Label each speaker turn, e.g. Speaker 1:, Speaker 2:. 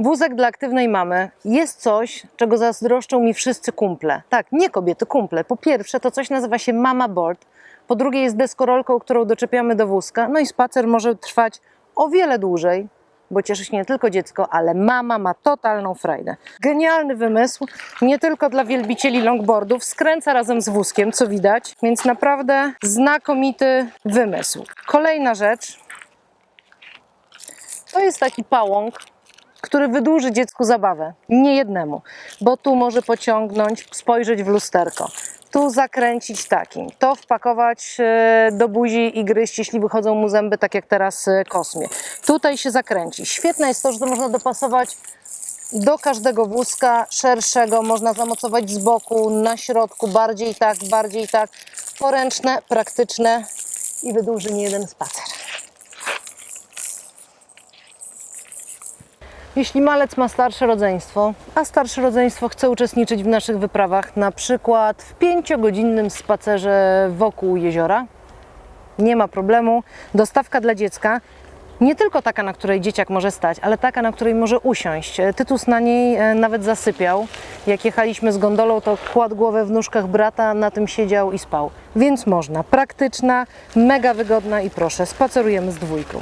Speaker 1: Wózek dla aktywnej mamy jest coś, czego zazdroszczą mi wszyscy kumple. Tak, nie kobiety, kumple. Po pierwsze, to coś nazywa się mama board. Po drugie, jest deskorolką, którą doczepiamy do wózka. No i spacer może trwać o wiele dłużej, bo cieszy się nie tylko dziecko, ale mama ma totalną frajdę. Genialny wymysł, nie tylko dla wielbicieli longboardów, skręca razem z wózkiem, co widać, więc naprawdę znakomity wymysł. Kolejna rzecz, to jest taki pałąk, który wydłuży dziecku zabawę. Nie jednemu, bo tu może pociągnąć, spojrzeć w lusterko. Tu zakręcić takim, to wpakować e, do buzi i gryźć, jeśli wychodzą mu zęby, tak jak teraz e, kosmie. Tutaj się zakręci. Świetne jest to, że to można dopasować do każdego wózka szerszego, można zamocować z boku, na środku, bardziej tak, bardziej tak. Poręczne, praktyczne i wydłuży nie jeden spacer. Jeśli malec ma starsze rodzeństwo, a starsze rodzeństwo chce uczestniczyć w naszych wyprawach, na przykład w pięciogodzinnym spacerze wokół jeziora, nie ma problemu. Dostawka dla dziecka. Nie tylko taka, na której dzieciak może stać, ale taka, na której może usiąść. Tytus na niej e, nawet zasypiał. Jak jechaliśmy z gondolą, to kładł głowę w nóżkach brata, na tym siedział i spał. Więc można. Praktyczna, mega wygodna i proszę, spacerujemy z dwójką.